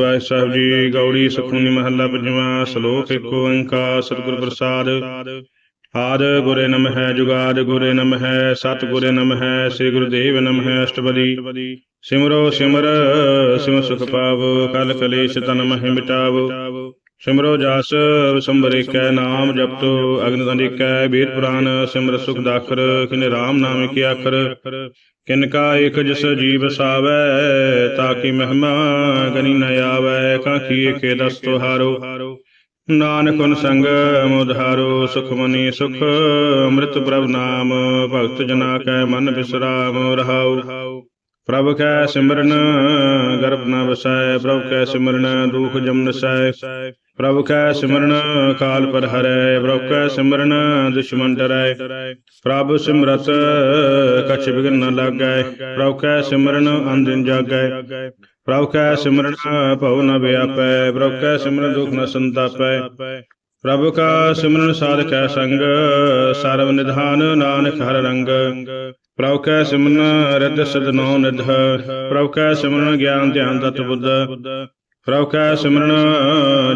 ਵਾਹਿ ਸਾਹਿਬ ਜੀ, ਗੌੜੀ ਸੁਖਮਨੀ ਮਹੱਲਾ ਪੰਜਵਾਂ, ਸ਼ਲੋਕ ਏਕ ਓੰਕਾਰ, ਸਤਿਗੁਰ ਪ੍ਰਸਾਦ। ਆਦ ਗੁਰੇ ਹੈ ਜੁਗਾਦ, ਗੁਰੇ ਨਮ ਹੈ ਸਤ ਗੁਰੇ ਹੈ ਸ੍ਰੀ ਗੁਰਦੇਵ ਨਮਹਿ ਅਸ਼ਟਪਦੀ। ਸਿਮਰੋ ਸਿਮਰ, ਸਿਮ ਸੁਖ ਪਾਵੋ, ਕਲ ਕਲੇਸ਼ ਤਨ ਮਹਿ ਮਿਟਾਵੋ। ਸਿਮਰੋ ਜਸ, ਸੰਬਰੇ ਕੈ ਨਾਮ ਜਪਤੋ ਅਗਨ ਤੰਡਿਕੈ ਬੀਰ ਪੁਰਾਨ, ਸਿਮਰ ਸੁਖ ਦਾਖਰ, ਕਿਨੇ RAM ਨਾਮ ਕੀ ਅੱਖਰ ਕਿਨ ਕਾ ਇਕ ਜਿਸ ਜੀਵ ਸਾਵੈ ਤਾਕੀ ਮਹਿਮਾ ਗਨੀ ਨ ਆਵੈ ਕਾਂਖੀ ਏਕੇ ਦਸ ਤੁਹਾਰੋ। ਨਾਨਕ ਹੁਨ ਸੰਗ ਮੁਧਾਰੋ ਸੁਖ ਮਨੀ ਸੁਖ, ਅੰਮ੍ਰਿਤ ਪ੍ਰਭ ਨਾਮ, ਭਗਤ ਜਨਾ ਕੈ ਮਨ ਬਿਸਰਾਮ ਰਹਾਉ। ਪ੍ਰਭ ਕੈ ਸਿਮਰਨ, ਗਰਭ ਨ ਵਸੈ, ਪ੍ਰਭ ਕੈ ਸਿਮਰਨ, ਦੁਖ ਜਮ ਨਸੈ। ਪ੍ਰਭ ਕੈ ਸਿਮਰਨ ਕਾਲ ਪਰ ਹਰੈ ਪ੍ਰਭ ਕੈ ਸਿਮਰਨ ਦੁਸ਼ਮਨ ਡਰੈ ਪ੍ਰਭ ਸਿਮਰਤ ਕਛ ਬਿਗਨ ਨ ਲਾਗੈ ਪ੍ਰਭ ਕੈ ਸਿਮਰਨ ਅੰਦਿਨ ਜਾਗੈ ਪ੍ਰਭ ਕੈ ਸਿਮਰਨ ਭਉ ਨ ਵਿਆਪੈ ਪ੍ਰਭ ਕੈ ਸਿਮਰਨ ਦੁਖ ਨ ਸੰਤਾਪੈ ਪ੍ਰਭ ਕਾ ਸਿਮਰਨ ਸਾਧ ਕੈ ਸੰਗ ਸਰਵ ਨਿਧਾਨ ਨਾਨਕ ਹਰ ਰੰਗ ਪ੍ਰਭ ਕੈ ਸਿਮਰਨ ਰਿਤ ਸਦ ਨੋ ਨਿਧ ਪ੍ਰਭ ਕੈ ਸਿਮਰਨ ਗਿਆਨ ਧਿਆਨ ਤਤ ਬੁੱਧ ਪ੍ਰਭ ਕੈ ਸਿਮਰਨ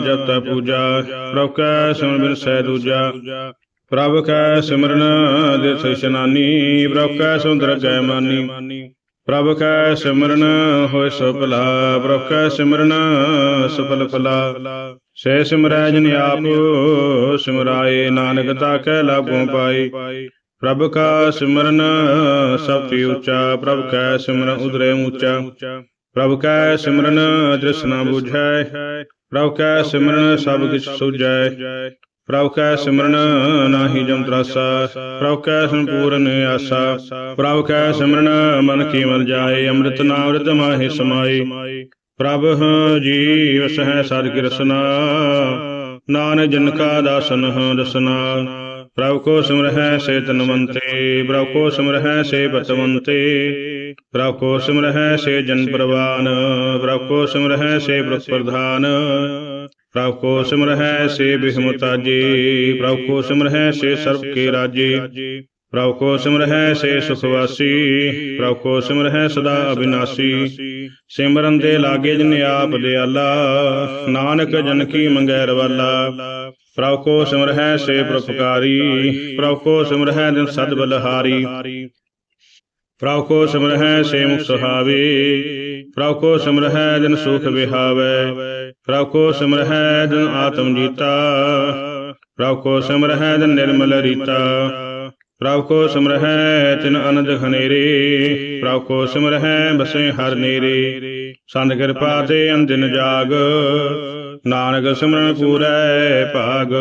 ਜਪ ਤਪ ਪੂਜਾ ਪ੍ਰਭ ਕੈ ਸਿਮਰਨ ਬਿਨ ਸਹਿ ਦੂਜਾ। ਪ੍ਰਭ ਕੈ ਸਿਮਰਨ ਦਿਸ ਇਸ਼ਨਾਨੀ, ਪ੍ਰਭ ਕੈ ਸੁੰਦਰ ਗੈ ਮਾਨੀ। ਪ੍ਰਭ ਕੈ ਸਿਮਰਨ ਹੋਇ ਸੋ ਭਲਾ ਪ੍ਰਭ ਕੈ ਸਿਮਰਨ ਸੁਫਲ ਫਲਾ। ਸੇ ਸਿਮਰੈ ਜਨ ਆਪ, ਸਿਮਰਾਏ ਨਾਨਕ ਤਾ ਕੈ ਲਾਭੋਂ ਪਾਈ ਪ੍ਰਭ ਕਾ ਸਿਮਰਨ ਸਭ ਤੋਂ ਉੱਚਾ, ਪ੍ਰਭ ਕੈ ਸਿਮਰਨ ਉਦਰੇ ਉੱਚਾ ਪ੍ਰਭ ਕੈ ਸਿਮਰਨ ਦ੍ਰਿਸ਼ ਨ ਬੁਝੈ ਪ੍ਰਭ ਕੈ ਸਿਮਰਨ ਸਭ ਕਿਛ ਸੁਝੈ ਪ੍ਰਭ ਕੈ ਸਿਮਰਨ ਨਾਹੀ ਜਮ ਤਰਾਸਾ ਪ੍ਰਭ ਕੈ ਸੰਪੂਰਨ ਆਸਾ ਪ੍ਰਭ ਕੈ ਸਿਮਰਨ ਮਨ ਕੀ ਮਨ ਜਾਏ ਅੰਮ੍ਰਿਤ ਨਾਮ ਅੰਮ੍ਰਿਤ ਮਾਹਿ ਸਮਾਈ ਪ੍ਰਭ ਜੀ ਵਸਹਿ ਸਦ ਕੀ ਰਸਨਾ ਨਾਨਕ ਜਨ ਕਾ ਦਾਸਨ ਦਸਨਾ ਪ੍ਰਭ ਕੋ ਸਿਮਰਹਿ ਸੇ ਤਨਵੰਤੇ ਪ੍ਰਭ ਕੋ ਸਿਮਰਹਿ ਸੇ ਪਤਵੰਤੇ ਪ੍ਰਭ ਕੋ ਸਿਮਰਹਿ ਸੇ ਜਨ ਪ੍ਰਵਾਨ, ਪ੍ਰਭ ਕੋ ਸਿਮਰਹਿ ਸੇ ਪ੍ਰਭ ਪ੍ਰਧਾਨ, ਪ੍ਰਭ ਕੋ ਸਿਮਰਹਿ ਸੇ ਬਿਹਮਤਾਜੀ ਪ੍ਰਭ ਕੋ ਸਿਮਰਹਿ ਸੇ ਸਰਬ ਕੇ ਰਾਜੀ, ਪ੍ਰਭ ਕੋ ਸਿਮਰਹਿ ਸੇ ਸੁਖ ਪ੍ਰਭ ਕੋ ਸਿਮਰਹਿ ਸਦਾ ਅਬਿਨਾਸੀ। ਸਿਮਰਨ ਦੇ ਲਾਗੇ ਜਿਨ ਆਪ ਦਿਆਲਾ, ਨਾਨਕ ਜਨ ਕੀ ਮੰਗੈ ਰਵਾਲਾ। ਪ੍ਰਭ ਕੋ ਸਿਮਰਹਿ ਸੇ ਪ੍ਰਭਕਾਰੀ, ਪ੍ਰਭ ਕੋ ਸਿਮਰਹਿ ਦਿਨ ਸਦ ਬਲਹਾਰੀ। ਪ੍ਰਭ ਕੋ ਸਿਮਰਹਿ ਸੇ ਮੁਖ ਸੁਹਾਵੇ, ਪ੍ਰਭ ਕੋ ਸਿਮਰਹਿ ਜਨ ਸੁਖ ਵਿਹਾਵੇ, ਪ੍ਰਭ ਕੋ ਸਿਮਰਹਿ ਦਿਨ ਆਤਮ ਜੀਤਾ, ਪ੍ਰਭ ਕੋ ਸਿਮਰਹਿ ਦਿਨ ਨਿਰਮਲ ਰੀਤਾ, ਪ੍ਰਭ ਕੋ ਸਿਮਰਹਿ ਤਿਨ ਅਨੰਦ ਖਨੇਰੇ ਪ੍ਰਭ ਕੋ ਸਿਮਰਹਿ ਬਸੇ ਹਰ ਨੇਰੇ, ਸੰਤ ਕਿਰਪਾ ਤੇ ਅੰਦਿਨ ਜਾਗ, ਨਾਨਕ ਸਿਮਰਨ ਪੂਰੈ ਭਾਗ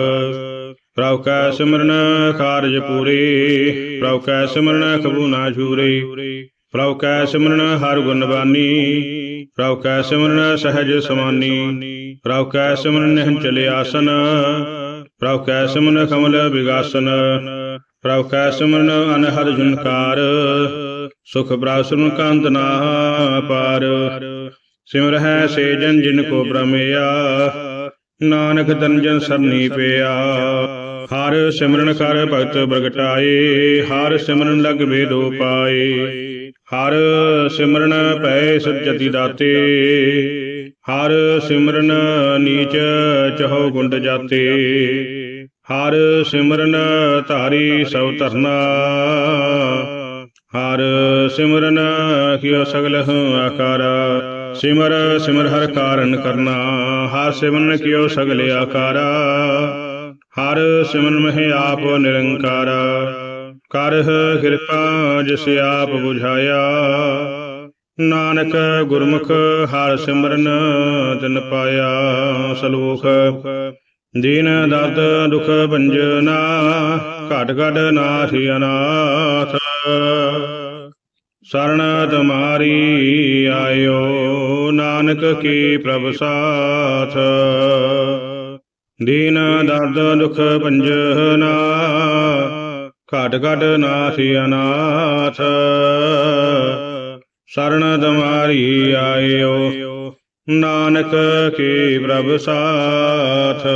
ਪ੍ਰਭ ਕੈ ਸਿਮਰਨ ਕਾਰਜ ਪੂਰੇ, ਪ੍ਰਭ ਕੈ ਸਿਮਰਨ ਕਬੂ ਨਾ ਛੂਰੇ ਪ੍ਰਭ ਕੈ ਸਿਮਰਨ ਹਰ ਗੁਣ ਬਾਨੀ, ਪ੍ਰਭ ਕੈ ਸਿਮਰਨ ਸਹਿਜ ਸਮਾਨੀ, ਪ੍ਰਭ ਕੈ ਸਿਮਰਨ ਨਿਹੰਚਲ ਆਸਨ, ਪ੍ਰਭ ਕੈ ਸਿਮਰਨ ਕਮਲ ਵਿਗਾਸਨ ਪ੍ਰਭ ਕੈ ਸਿਮਰਨ ਅਨਹਦ ਜੁਨਕਾਰ, ਸੁਖ ਪ੍ਰਾਸਨ ਕਾਂਤ ਨਾ ਪਾਰ। ਸਿਮਰ ਹੈ ਸੇ ਜਨ ਜਿਨ ਕੋ ਬ੍ਰਹਮਿਆ, ਨਾਨਕ ਤਨ ਜਨ ਸਰਨੀ ਪਿਆ। ਹਰ ਸਿਮਰਨ ਕਰ ਭਗਤ ਪ੍ਰਗਟਾਏ, ਹਰ ਸਿਮਰਨ ਲਗ ਵੇਦੋ ਪਾਏ, ਹਰ ਸਿਮਰਨ ਪੈ ਸਜਤੀ ਦਾਤੇ, ਹਰ ਸਿਮਰਨ ਨੀਚ ਚਹੋ ਗੁੰਡ ਜਾਤੇ, ਹਰ ਸਿਮਰਨ ਧਾਰੀ ਸਭ ਧਰਨਾ, ਹਰ ਸਿਮਰਨ ਕਿਉ ਸਗਲ ਆਕਾਰਾ, ਸਿਮਰ ਸਿਮਰ ਹਰ ਕਾਰਨ ਕਰਨਾ, ਹਰ ਸਿਮਰਨ ਕਿਉ ਸਗਲ ਆਕਾਰਾ। ਹਰ ਸਿਮਰਨ ਮਹਿ ਆਪ ਨਿਰੰਕਾਰ ਕਰ ਕਿਰਪਾ ਜਿਸ ਆਪ 부ਝਾਇਆ ਨਾਨਕ ਗੁਰਮੁਖ ਹਰ ਸਿਮਰਨ ਤਿਨ ਪਾਇਆ ਸਲੋਖ ਦੀਨ ਦਰਦ ਦੁਖ ਭੰਜਨਾ ਘਟ ਘਟ ਨਾਥ ਅਨਾਥ। ਸਰਣ ਤੁਮਾਰੀ ਆਇਓ, ਨਾਨਕ ਕੀ ਪ੍ਰਭ ਸਾਥ। ਦੀਨ, ਦਰਦ, ਦੁਖ ਭੰਜਨਾ ਘਟ ਘਟ ਨਾਥ ਅਨਾਥ। ਸਰਣ ਤੁਮਾਰੀ ਆਇਓ, ਨਾਨਕ ਕੀ ਪ੍ਰਭ ਸਾਥ।